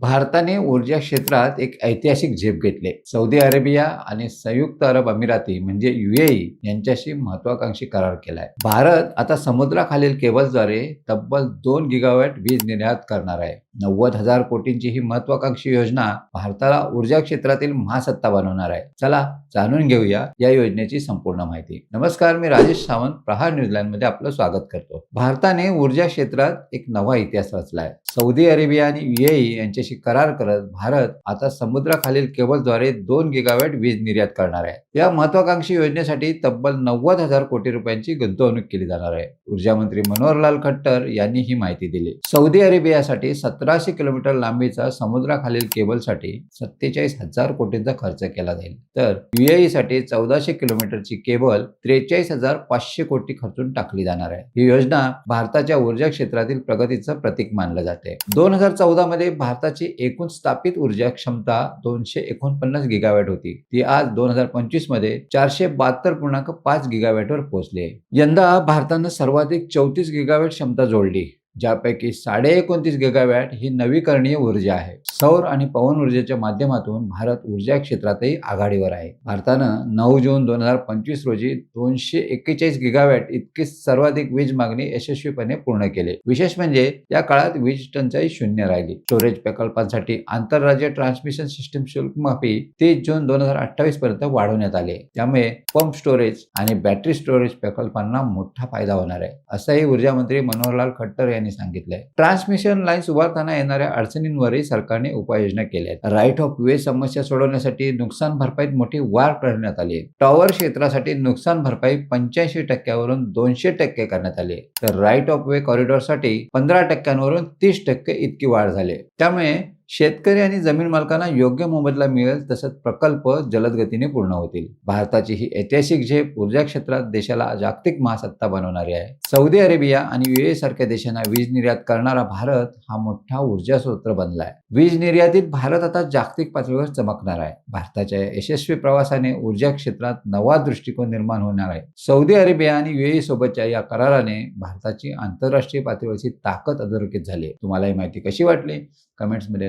भारताने ऊर्जा क्षेत्रात एक ऐतिहासिक झेप घेतले. सौदी अरेबिया आणि संयुक्त अरब अमिराती म्हणजे युएई यांच्याशी महत्वाकांक्षी करार केलाय. भारत आता समुद्राखालील केबल्सद्वारे तब्बल दोन गिगावॅट वीज निर्यात करणार आहे. नव्वद हजार कोटींची ही महत्वाकांक्षी योजना भारताला ऊर्जा क्षेत्रातील महासत्ता बनवणार आहे. चला जाणून घेऊया या योजनेची संपूर्ण माहिती. नमस्कार मी राजेश सावंत प्रहार न्यूझीलंडमध्ये आपलं स्वागत करतो. भारताने ऊर्जा क्षेत्रात एक नवा इतिहास रचलाय. सौदी अरेबिया आणि युएई यांच्याशी करार करत भारत आता समुद्राखालील केबलद्वारे दोन गिगावॅट वीज निर्यात करणार आहे. या महत्वाकांक्षी योजनेसाठी तब्बल नव्वद हजार कोटी रुपयांची गुंतवणूक केली जाणार आहे. ऊर्जा मंत्री मनोहरलाल खट्टर यांनी ही माहिती दिली. सौदी अरेबियासाठी सतराशे किलोमीटर लांबीचा समुद्राखालील केबलसाठी सत्तेचाळीस हजार कोटींचा खर्च केला जाईल. तर युएई साठी चौदाशे किलोमीटरची केबल त्रेचाळीस हजार पाचशे कोटी खर्चून टाकली जाणार आहे. ही योजना भारताच्या ऊर्जा क्षेत्रातील प्रगतीचं प्रतीक मानलं जाते. दोन हजार चौदा मध्ये भारताची एकूण स्थापित ऊर्जा क्षमता दोनशे एकोणपन्नास गिगावॅट होती. ती आज दोन हजार पंचवीसमध्ये चारशे बहात्तर पूर्णांक पाच गिगावॅटवर पोहोचली आहे. यंदा भारतानं सर्वाधिक चौतीस गिगावॅट क्षमता जोडली. ज्यापैकी साडे एकोणतीस गिगावॅट ही नवीकरणीय ऊर्जा आहे. सौर आणि पवन ऊर्जेच्या माध्यमातून भारत ऊर्जा क्षेत्रातही आघाडीवर आहे. भारतानं नऊ जून दोन हजार पंचवीस रोजी दोनशे एक्केचाळीस गिगावॅट इतकी सर्वाधिक वीज मागणी यशस्वीपणे पूर्ण केली. विशेष म्हणजे या काळात वीज टंचाई शून्य राहिली. स्टोरेज प्रकल्पांसाठी आंतरराज्य ट्रान्समिशन सिस्टीम शुल्क माफी तीस जून दोन हजार अठ्ठावीस पर्यंत वाढवण्यात आले. त्यामुळे पंप स्टोरेज आणि बॅटरी स्टोरेज प्रकल्पांना मोठा फायदा होणार आहे. असंही ऊर्जा मंत्री मनोहरलाल खट्टर यांनी सांगितलंय. ट्रान्समिशन लाईन्स उभारताना येणाऱ्या अडचणींवरही सरकारने उपाययोजना केल्या आहेत. राईट ऑफ वे समस्या सोडवण्यासाठी नुकसान भरपाईत मोठी वाढ करण्यात आली टॉवर क्षेत्रासाठी नुकसान भरपाई पंच्याऐंशी टक्क्यावरून दोनशे टक्के करण्यात आली तर राईट ऑफ वे कॉरिडॉरसाठी पंधरा टक्क्यांवरून तीस टक्के इतकी वाढ झाली त्यामुळे शेतकरी आणि जमीन मालकांना योग्य मोबदला मिळेल तसंच प्रकल्प जलद गतीने पूर्ण होतील. भारताची ही ऐतिहासिक झेप ऊर्जा क्षेत्रात देशाला जागतिक महासत्ता बनवणारी आहे. सौदी अरेबिया आणि युए सारख्या देशांना वीज निर्यात करणारा भारत हा मोठा ऊर्जा स्रोत बनलाय. वीज निर्यातीत भारत आता जागतिक पातळीवर चमकणार आहे. भारताच्या यशस्वी प्रवासाने ऊर्जा क्षेत्रात नवा दृष्टिकोन निर्माण होणार आहे. सौदी अरेबिया आणि युए सोबतच्या या कराराने भारताची आंतरराष्ट्रीय पातळीवरची ताकद अधोरेखित झाली आहे. तुम्हाला ही माहिती कशी वाटली? कमेंट्समध्ये